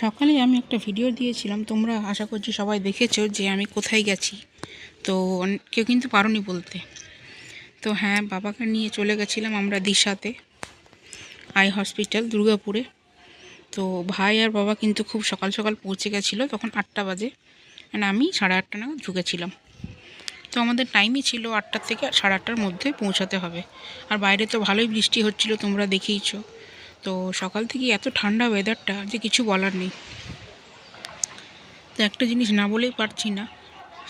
সকালে আমি একটা ভিডিও দিয়েছিলাম, তোমরা আশা করছি সবাই দেখেছ যে আমি কোথায় গেছি। তো কেউ কিন্তু পারোনি বলতে। তো হ্যাঁ বাবাকে নিয়ে চলে গেছিলাম আমরা দিশাতে, আই হসপিটাল, দুর্গাপুরে। তো ভাই আর বাবা কিন্তু খুব সকাল সকাল পৌঁছে গেছিল, তখন আটটা বাজে। মানে আমি সাড়ে আটটা নাগাদ ঢুকেছিলাম। তো আমাদের টাইমই ছিল আটটার থেকে সাড়ে আটটার মধ্যে পৌঁছাতে হবে। আর বাইরে তো ভালোই বৃষ্টি হচ্ছিল, তোমরা দেখেইছো। তো সকাল থেকে এত ঠান্ডা ওয়েদারটা যে কিছু বলার নেই। তো একটা জিনিস না বলেই পারছি না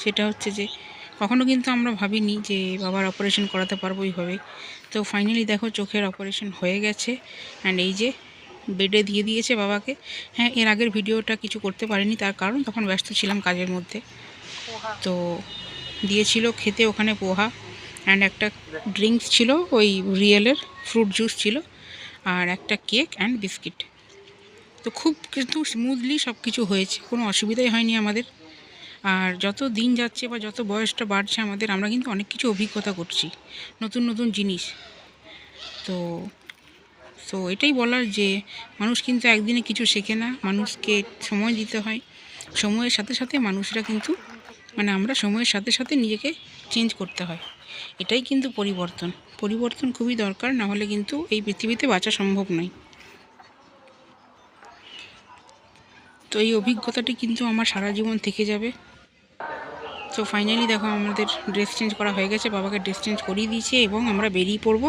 সেটা হচ্ছে যে কখনো কিন্তু আমরা ভাবিনি যে বাবার অপারেশন করাতে পারব এইভাবে। তো ফাইনালি দেখো চোখের অপারেশন হয়ে গেছে অ্যান্ড এই যে বেডে দিয়ে দিয়েছে বাবাকে। হ্যাঁ এর আগের ভিডিওটা কিছু করতে পারিনি তার কারণ তখন ব্যস্ত ছিলাম কাজের মধ্যে। তো দিয়েছিল খেতে ওখানে পোহা অ্যান্ড একটা ড্রিঙ্কস ছিল ওই রিয়েলের ফ্রুট জুস ছিল। আর একটা কেক অ্যান্ড বিস্কিট। তো খুব কিন্তু স্মুথলি সব কিছু হয়েছে, কোনো অসুবিধাই হয়নি আমাদের। আর যত দিন যাচ্ছে বা যত বয়সটা বাড়ছে আমাদের, আমরা কিন্তু অনেক কিছু অভিজ্ঞতা করছি, নতুন নতুন জিনিস। তো তো এটাই বলার যে মানুষ কিন্তু একদিনে কিছু শেখে না, মানুষকে সময় দিতে হয়। সময়ের সাথে সাথে মানুষরা কিন্তু মানে আমরা সময়ের সাথে সাথে নিজেকে চেঞ্জ করতে হয়। এটাই কিন্তু পরিবর্তন। পরিবর্তন খুবই দরকার, না হলে কিন্তু এই পৃথিবীতে বাঁচা সম্ভব নয়। তো এই অভিজ্ঞতাটি কিন্তু আমার সারা জীবন থেকে যাবে। তো ফাইনালি দেখো আমাদের ড্রেস চেঞ্জ করা হয়ে গেছে, বাবাকে ড্রেস চেঞ্জ করিয়ে দিয়েছে এবং আমরা বেরিয়ে পড়ব।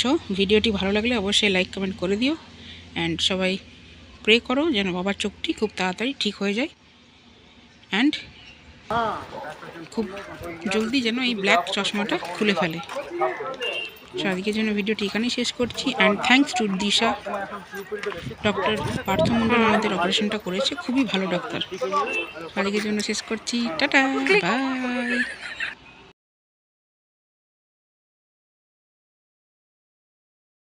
সো ভিডিওটি ভালো লাগলে অবশ্যই লাইক কমেন্ট করে দিও। অ্যান্ড সবাই প্রে করো যেন বাবার চোখটি খুব তাড়াতাড়ি ঠিক হয়ে যায়। অ্যান্ড খুব জলদি যেন এই ব্ল্যাক চশমাটা খুলে ফেলে। আজকের জন্য ভিডিওটি এখানেই শেষ করছি and thanks to Disha. Doctor Partha Mondal আমাদের অপারেশনটা করেছে। খুবই ভালো ডক্টর আজকের জন্য শেষ করছি। Tata bye